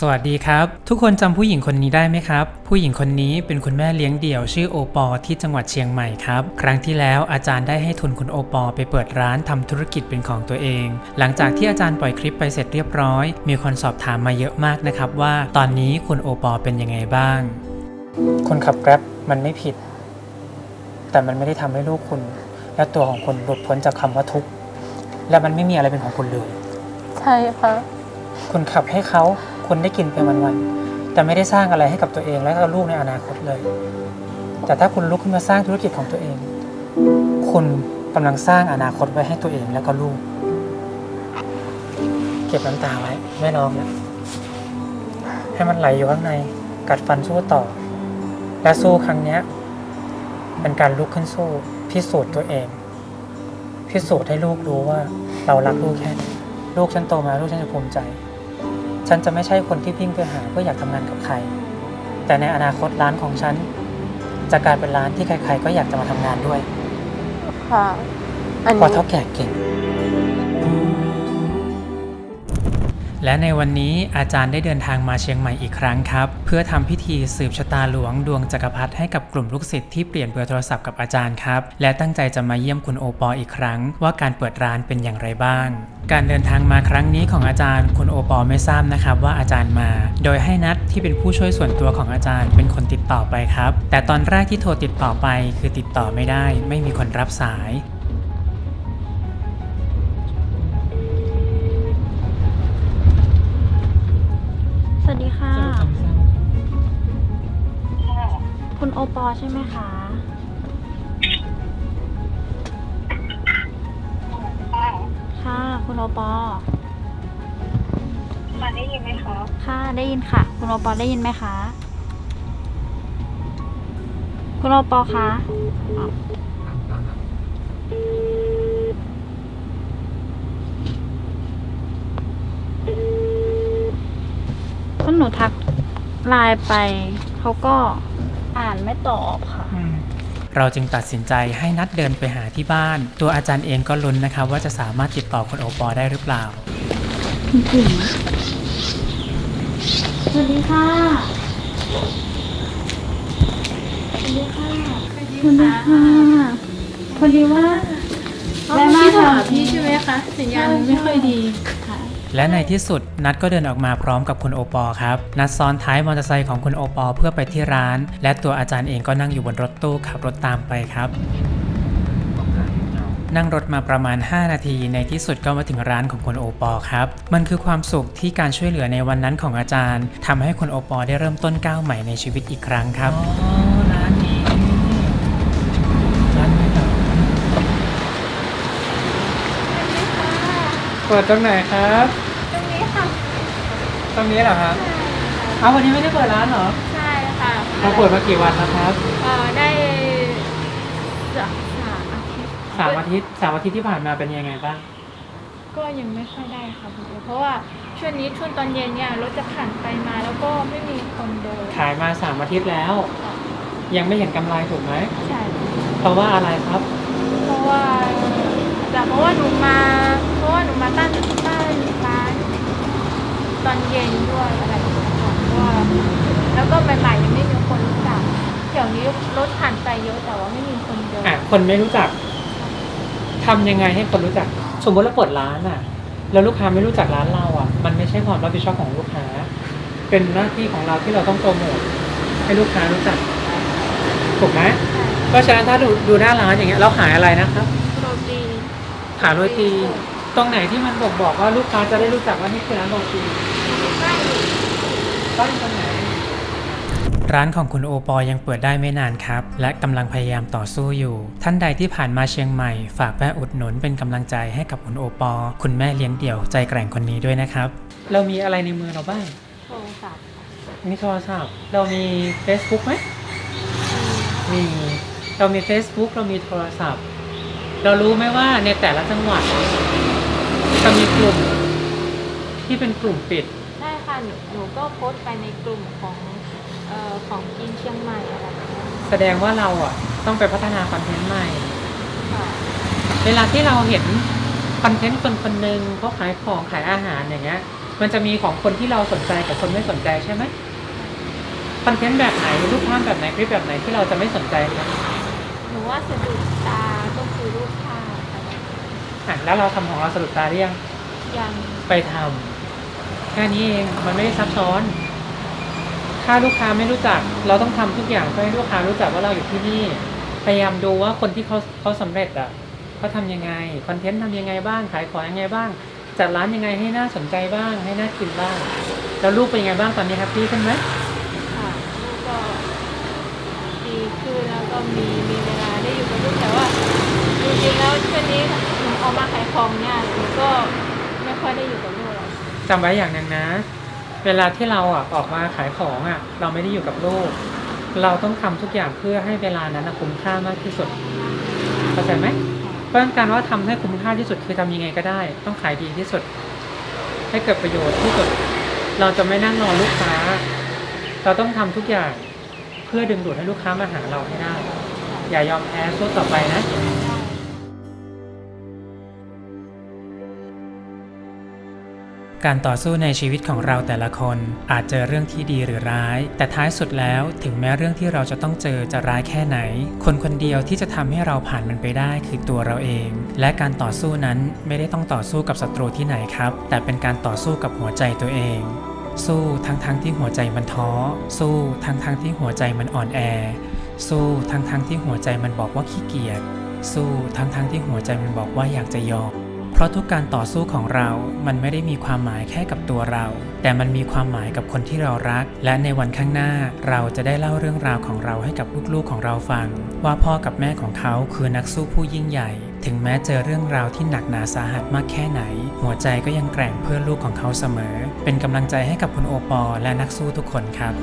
สวัสดีครับ ทุกคนจำผู้หญิงคนนี้ได้ไหมครับ ผู้หญิงคนนี้เป็นคุณแม่เลี้ยงเดี่ยวชื่อโอปอที่จังหวัดเชียงใหม่ครับ ครั้งที่แล้วอาจารย์ได้ให้ทุนคุณโอปอไปเปิดร้านทำธุรกิจเป็นของตัวเอง หลังจากที่อาจารย์ปล่อยคลิปไปเสร็จเรียบร้อย มีคนสอบถามมาเยอะมากนะครับว่า ตอนนี้คุณโอปอเป็นยังไงบ้างคุณขับแกร็บมันไม่ผิด แต่มันไม่ได้ทำให้ลูกคุณ และตัวของคุณหลุดพ้นจากคำว่าทุกข์และมันไม่มีอะไรเป็นของคุณเลย ใช่ค่ะคุณขับให้เขา คุณได้กินไปวันๆแต่ไม่ได้สร้างอะไรให้กับตัวเองและก็ลูกในอนาคตเลย แต่ถ้าคุณลุกขึ้นมาสร้างธุรกิจของตัวเอง คุณกำลังสร้างอนาคตไว้ให้ตัวเองและก็ลูก เก็บน้ำตาไว้ไม่ร้องนะให้มันไหลอยู่ข้างในกัดฟันสู้ต่อ และสู้ครั้งเนี้ยเป็นการลุกขึ้นสู้พิสูจน์ตัวเอง พิสูจน์ให้ลูกรู้ว่าเรารักลูกแค่ไหนลูกฉันโตมาลูกฉันจะภูมิใจ ฉันจะไม่ใช่คนที่วิ่งไปหาเพื่ออยากทำงานกับใคร แต่ในอนาคตร้านของฉัน จะกลายเป็นร้านที่ใครๆ ก็อยากจะมาทำงานด้วยค่ะ อันเพราะนี้ เท่าแก่เก่ง และในวันนี้อาจารย์ได้เดินทางมาเชียงใหม่อีกครั้งครับ เพื่อทำพิธีสืบชะตาหลวงดวงจักรพรรดิให้กับกลุ่มลูกศิษย์ที่เปลี่ยนเบอร์โทรศัพท์กับอาจารย์ครับ และตั้งใจจะมาเยี่ยมคุณโอปออีกครั้ง ว่าการเปิดร้านเป็นอย่างไรบ้าง การเดินทางมาครั้งนี้ของอาจารย์คุณโอปอไม่ทราบนะครับว่าอาจารย์มา โดยให้นัดที่เป็นผู้ช่วยส่วนตัวของอาจารย์เป็นคนติดต่อไปครับ แต่ตอนแรกที่โทรติดต่อไปคือติดต่อไม่ได้ ไม่มีคนรับสาย คุณโอปอใช่ไหมคะ ค่ะ คุณโอปอมาได้ยินไหมคะ ค่ะได้ยินค่ะ คุณโอปอได้ยินไหมคะ คุณโอปอคะอ๋อก็หนูทักไลน์ไปเขาก็ อ่านไม่ตอบค่ะ เราจึงตัดสินใจให้นัดเดินไปหาที่บ้าน ตัวอาจารย์เองก็ลุ้นนะครับว่าจะสามารถติดต่อคุณโอปอได้หรือเปล่าถึงสวัสดีค่ะ สวัสดีค่ะ สวัสดีค่ะ พอดีว่า แม่มาถามพี่ใช่ไหมคะสัญญาณไม่ค่อยดีค่ะและในที่สุดนัดก็เดินออกมาพร้อมกับคุณโอปอครับนัดซ้อนท้ายมอเตอร์ไซค์ของคุณโอปอเพื่อไปที่ร้าน และตัวอาจารย์เองก็นั่งอยู่บนรถตู้ขับรถตามไปครับนั่งรถมาประมาณ 5 นาที ในที่สุดก็มาถึงร้านของคุณโอปอครับ มันคือความสุขที่การช่วยเหลือในวันนั้นของอาจารย์ทำให้คุณโอปอได้เริ่มต้นก้าวใหม่ในชีวิตอีกครั้งครับ เปิดตรงไหนครับ ตรงนี้ค่ะตรงนี้เหรอครับเอาวันนี้ไม่ได้เปิดร้านเหรอใช่ค่ะเราเปิดมากี่วันแล้วครับเอ่อได้สามอาทิตย์สามอาทิตย์สามอาทิตย์ที่ผ่านมาเป็นยังไงบ้าง ก็ยังไม่ค่อยได้ค่ะคุณเอ๋เพราะว่าช่วงนี้ช่วงตอนเย็นเนี่ยรถจะผ่านไปมาแล้วก็ไม่มีคนเดินขายมาสามอาทิตย์แล้ว ยังไม่เห็นกำไรถูกไหมใช่เพราะว่าอะไรครับ เพราะว่าแต่เพราะว่าหนูมาเพราะ ว่าหนูมาตั้งตั้งร้านตอนเย็นด้วยอะไรอย่างเงี้ยค่ะเพราะว่าแล้วก็ใหม่ๆยังไม่มีคนรู้จักแถวนี้รถผ่านไปเยอะแต่ว่าไม่มีคนเดินอะคนไม่รู้จักทำยังไงให้คนรู้จัก สมมติเราเปิดร้านอะ แล้วลูกค้าไม่รู้จักร้านเราอะ มันไม่ใช่ความรับผิดชอบของลูกค้า เป็นหน้าที่ของเราที่เราต้องโปรโมทให้ลูกค้ารู้จักถูกไหมเพราะฉะนั้นถ้าดูดูหน้าร้านอย่างเงี้ยเราขายอะไรนะครับ โรตีขายโรตี ตรงไหนที่มันบอกบอกว่าลูกค้าจะได้รู้จักว่านี่คือร้านโรตีใกล้ร้านตรงไหน ร้านของคุณโอปอยังเปิดได้ไม่นานครับ และกำลังพยายามต่อสู้อยู่ ท่านใดที่ผ่านมาเชียงใหม่ ฝากแวะอุดหนุนเป็นกำลังใจให้กับคุณโอปอ คุณแม่เลี้ยงเดี่ยวใจแกร่งคนนี้ด้วยนะครับ เรามีอะไรในมือเราบ้างโทรศัพท์มีโทรศัพท์เรามี Facebook ไหมมีเรามี Facebook เรามีโทรศัพท์ เรารู้ไหมว่าในแต่ละจังหวัด จะมีกลุ่มที่เป็นกลุ่มปิดได้ค่ะหนูหนูก็โพสต์ไปในกลุ่มของเอ่อของกินเชียงใหม่อะไรแบบนี้แสดงว่าเราอะต้องไปพัฒนาคอนเทนต์ใหม่ ค่ะเวลาที่เราเห็นคอนเทนต์คนคนหนึ่งเขาขายของขายอาหารอย่างเงี้ย มันจะมีของคนที่เราสนใจกับคนไม่สนใจใช่ไหมคอนเทนต์แบบไหนรูปภาพแบบไหนคลิปแบบไหนที่เราจะไม่สนใจครับหนูว่าสะดุดตาก็คือรูปภาพอะไร อะแล้วเราทำของเราสะดุดตาหรือยังยังไปทำแค่นี้เองมันไม่ได้ซับซ้อน ถ้าลูกค้าไม่รู้จัก เราต้องทำทุกอย่างเพื่อให้ลูกค้ารู้จักว่าเราอยู่ที่นี่ พยายามดูว่าคนที่เขาเขาสำเร็จอะเขาทำยังไงคอนเทนต์ทำยังไงบ้างขายของยังไงบ้างจัดร้านยังไงให้น่าสนใจบ้างให้น่ากินบ้างแล้วลูกเป็นยังไงบ้างตอนนี้แฮปปี้ขึ้นไหมค่ะลูกก็ดีขึ้นแล้วก็มีมีเวลาได้อยู่กับลูกแต่ว่าจริงๆแล้วช่วงนี้หนูอ อมเนี่ยหนูก็ไม่ค่อยได้อยู่กับลูกหรอกจำไว้อย่างหนึ่งนะ เวลาที่เราอะออกมาขายของอะ เราไม่ได้อยู่กับลูก เราต้องทำทุกอย่างเพื่อให้เวลานั้นนะคุ้มค่ามากที่สุดเข้าใจไหมเพราะฉะนั้นการว่าทำให้คุ้มค่าที่สุดคือทำยังไงก็ได้ ต้องขายดีที่สุด ให้เกิดประโยชน์ที่สุด เราจะไม่นั่งรอลูกค้า เราต้องทำทุกอย่างเพื่อดึงดูดให้ลูกค้ามาหาเราให้ได้ อย่ายอมแพ้สู้ต่อไปนะ การต่อสู้ในชีวิตของเราแต่ละคนอาจเจอเรื่องที่ดีหรือร้าย แต่ท้ายสุดแล้วถึงแม้เรื่องที่เราจะต้องเจอจะร้ายแค่ไหน คนคนเดียวที่จะทำให้เราผ่านมันไปได้คือตัวเราเอง และการต่อสู้นั้นไม่ได้ต้องต่อสู้กับศัตรูที่ไหนครับ แต่เป็นการต่อสู้กับหัวใจตัวเอง สู้ทั้งๆทที่หัวใจมันท้อ สู้ทั้งๆทที่หัวใจมันอ่อนแอ สู้ทั้งๆทที่หัวใจมันบอกว่าขี้เกียจสู้ทั้งๆทที่หัวใจมันบอกว่าอยากจะยอม เพราะทุกการต่อสู้ของเรา มันไม่ได้มีความหมายแค่กับตัวเรา แต่มันมีความหมายกับคนที่เรารัก และในวันข้างหน้าเราจะได้เล่าเรื่องราวของเราให้กับลูกๆของเราฟัง ว่าพ่อกับแม่ของเขาคือนักสู้ผู้ยิ่งใหญ่ ถึงแม้เจอเรื่องราวที่หนักหนาสาหัสมากแค่ไหน หัวใจก็ยังแกร่งเพื่อลูกของเขาเสมอ เป็นกำลังใจให้กับคุณโอปอลและนักสู้ทุกคนครับ